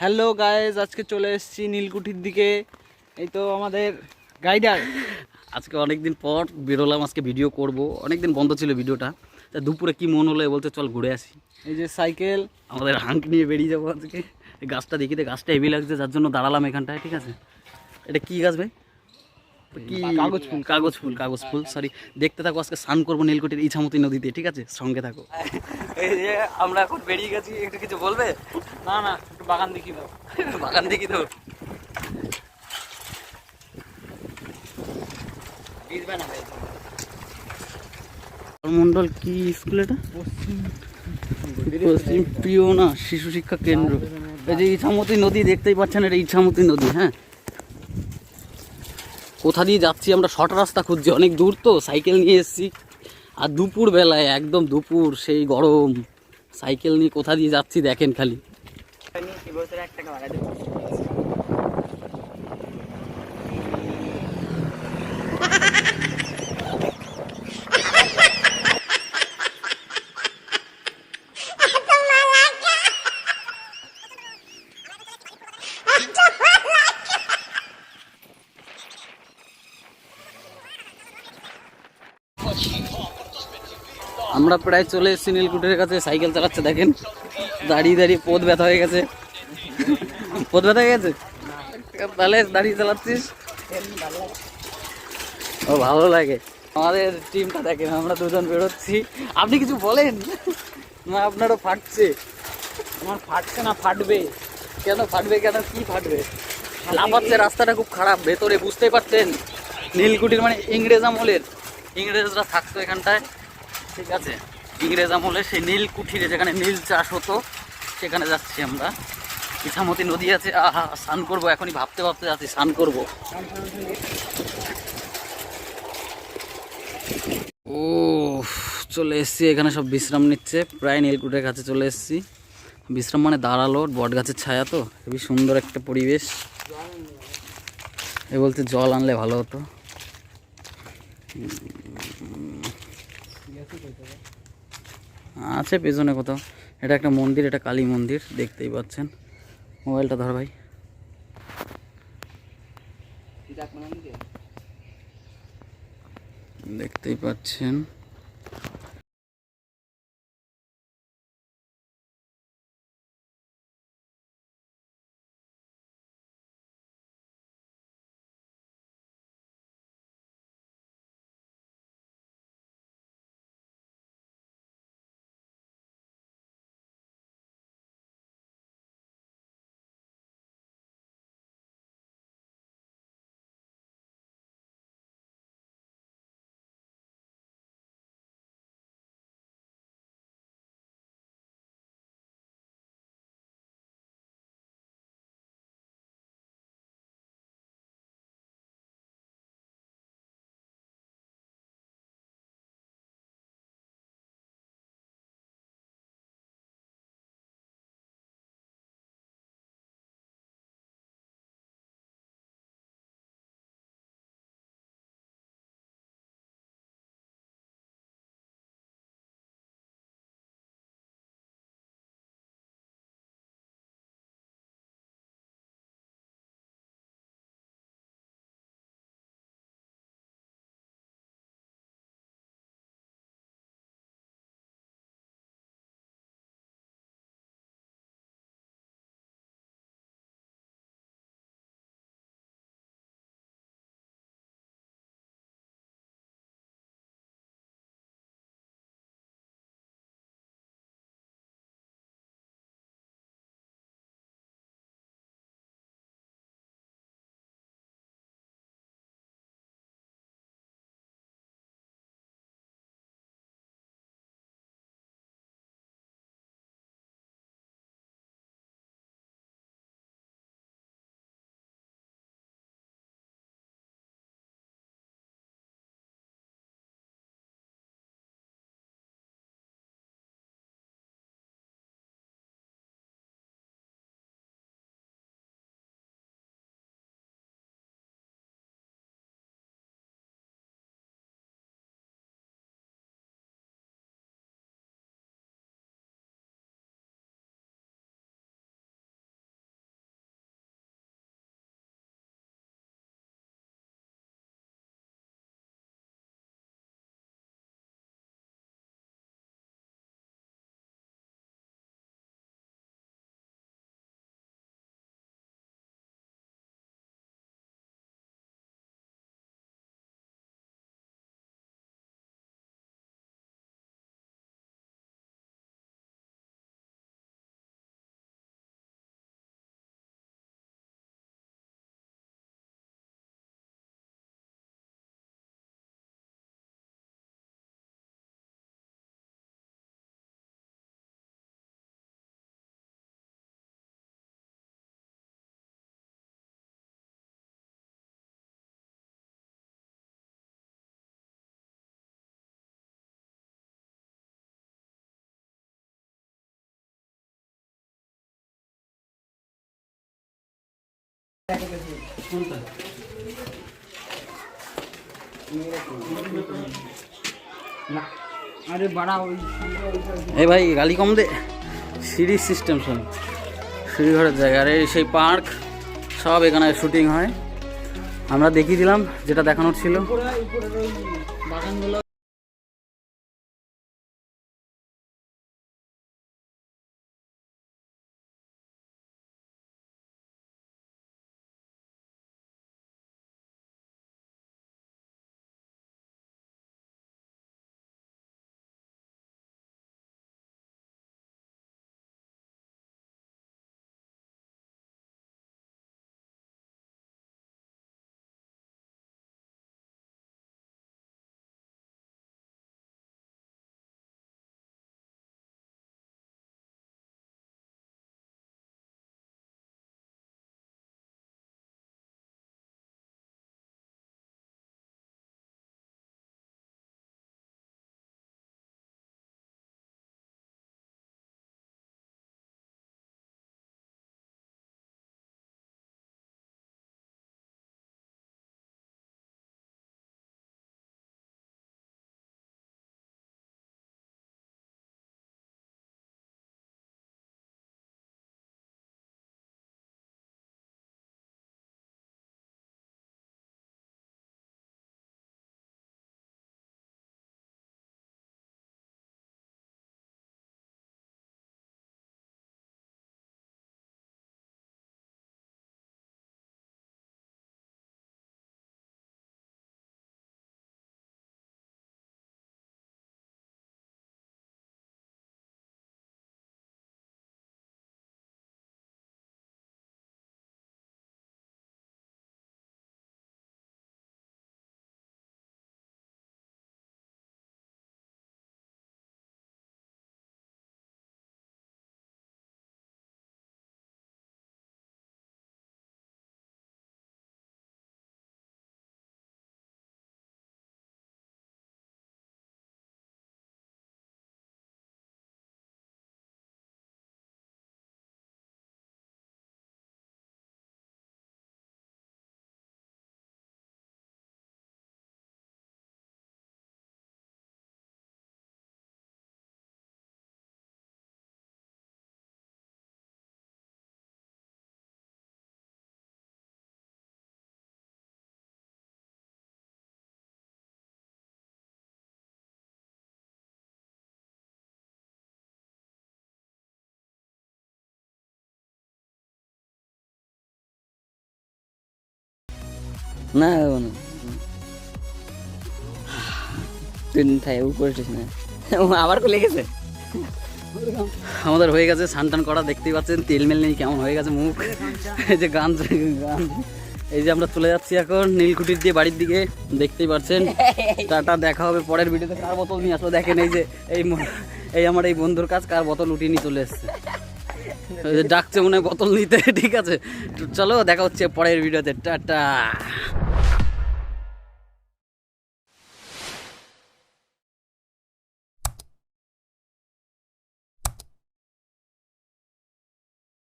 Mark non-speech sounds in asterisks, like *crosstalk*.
Hello guys আজকে চলে এসেছি নীলকুঠির দিকে। এই তো আমাদের গাইডার। আজকে অনেকদিন পর বেরোলাম আজকে ভিডিও করব। অনেকদিন বন্ধ ছিল ভিডিওটা। তা দুপুরে কি মন হলো বলতে চল ঘুরে আসি। এই যে সাইকেল। আমাদের হাঁক নিয়ে বেরিয়ে যাব আজকে। এই গাছটা দেখিতে গাছটা হেভি লাগছে যার জন্য দাঁড়ালাম এখানটায় ঠিক আছে? এটা কি গাছ ভাই? কি কাগজ ফুল। কাগজ ফুল কাগজ ফুল। সরি দেখতে থাকো আজকে স্নান করব নীলকুঠির ইছামতি নদীতে ঠিক আছে? সঙ্গে থাকো। এই যে আমরা এখন বেরিয়ে গেছি একটু কিছু বলবে? না না একটু বাগান দেখি দাও। *laughs* বাগান দেখি তো মন্ডল কি স্কুল এটা? পশ্চিম প্রিয় না শিশু শিক্ষা কেন্দ্র। এই যে ইছামতি নদী দেখতেই পাচ্ছেন এটা ইছামতি নদী হ্যাঁ? কোথা দিয়ে যাচ্ছি, আমরা শর্ট রাস্তা খুঁজছি, অনেক দূর তো, সাইকেল নিয়ে এসেছি। আর দুপুর বেলায় একদম দুপুর, সেই গরম, সাইকেল নিয়ে কোথা দিয়ে যাচ্ছি দেখেন খালি। আমরা প্রায় চলে এসেছি নীলকুটের কাছে, সাইকেল চালাচ্ছে, দেখেন। দাঁড়িয়ে দাঁড়িয়ে পথ ব্যথা হয়ে গেছে। পথ ব্যথা হয়ে গেছে? তাহলে দাঁড়িয়ে চালাচ্ছিস। ও, ভালো লাগে। আমাদের টিমটা দেখেন, আমরা দুজন বেরোচ্ছি। আপনি কিছু বলেন? না, আপনারও ফাটছে। আমার ফাটছে না, ফাটবে। কেন ফাটবে, কেন কি ফাটবে? লাফাচ্ছে রাস্তাটা খুব খারাপ, ভেতরে বুঝতেই পারছেন। নীলকুঠির মানে ইংরেজ আমলের। ইংরেজরা থাকতো এখানটায়। ঠিক আছে? ইংরেজ আমলে সেই নীল কুঠিরে যেখানে নীল চাষ হতো, সেখানে যাচ্ছি আমরা। ইছামতি নদী আছে, আহা, স্নান করব, এখনই ভাবতে ভাবতে যাচ্ছি, স্নান করব। ও চলে এসছি, এখানে সব বিশ্রাম নিচ্ছে, প্রায় নীলকুঠের কাছে চলে এসছি। বিশ্রাম মানে দাঁড়াল, বট গাছের ছায়া তো খুবই সুন্দর একটা পরিবেশ। এ বলতে জল আনলে ভালো হতো। আছে পেছনে কোথাও। এটা একটা মন্দির, এটা কালী মন্দির, দেখতেই পাচ্ছেন। মোবাইলটা ধর ভাই। দেখতেই পাচ্ছেন। এই ভাই, গালি কম দে। সিঁড়ি সিস্টেম শোন। সিঁড়ি ঘরের জায়গা। আর সেই পার্ক সব এখানে শুটিং হয়। আমরা দেখিয়ে দিলাম, যেটা দেখানোর ছিল। না না। তুই তাই ও না। আবার কো লেগেছে আমাদের হয়ে গেছে সানটান করা, দেখতেই পাচ্ছেন তেল মেল নেই, কেমন হয়ে গেছে মুখ। এই যে গান গান। এই যে আমরা চলে যাচ্ছি এখন নীলকুটির দিয়ে বাড়ির দিকে, দেখতেই পাচ্ছেন। টাটা, দেখা হবে পরের ভিডিওতে। কার বোতল নিয়ে আসলো? দেখেন এই যে, এই এই আমার এই বন্ধুর কাজ, কার বোতল উঠিয়ে নিয়ে চলে এসছে। ডাকছে মনে হয় বোতল নিতে, ঠিক আছে। চলো, দেখা হচ্ছে পরের ভিডিওতে। টাটা।